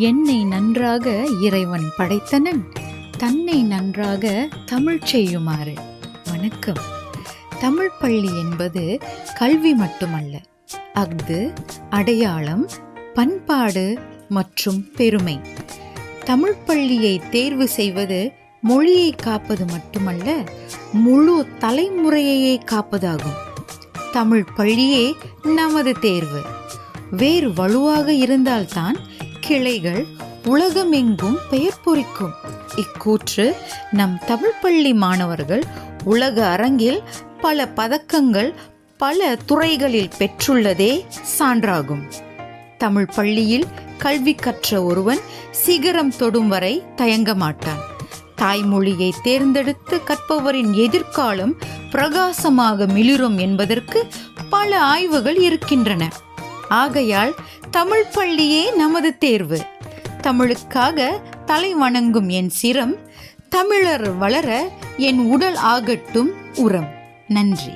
என்னை நன்றாக இறைவன் படைத்தனன். தன்னை நன்றாக தமிழ் செய்யுமாறு. வணக்கம். தமிழ் பள்ளி என்பது கல்வி மட்டுமல்ல. அஃது அடையாளம் பண்பாடு மற்றும் பெருமை. தமிழ் பள்ளியை தேர்வு செய்வது மொழியை காப்பது மட்டுமல்ல முழு தலைமுறையையே காப்பதாகும். தமிழ் பள்ளியே நமது தேர்வு. வேறு வலுவாக இருந்தால்தான் கிளைகள் உலகமெங்கும் பெயர் பொறிக்கும். இக்கூற்று நம் தமிழ் பள்ளி மாணவர்கள் உலக அரங்கில் பல பதக்கங்கள் பல துறைகளில் பெற்றுள்ளதே சான்றாகும். தமிழ் பள்ளியில் கல்வி கற்ற ஒருவன் சிகரம் தொடும் வரை தயங்க மாட்டான். தாய்மொழியை தேர்ந்தெடுத்து கற்பவரின் எதிர்காலம் பிரகாசமாக மிளிரும் என்பதற்கு பல ஆய்வுகள் இருக்கின்றன. ஆகையால் தமிழ் பள்ளியே நமது தேர்வு. தமிழுக்காக தலை வணங்கும் என் சிரம் தமிழர் வளர என் உடல் ஆகட்டும் உரம். நன்றி.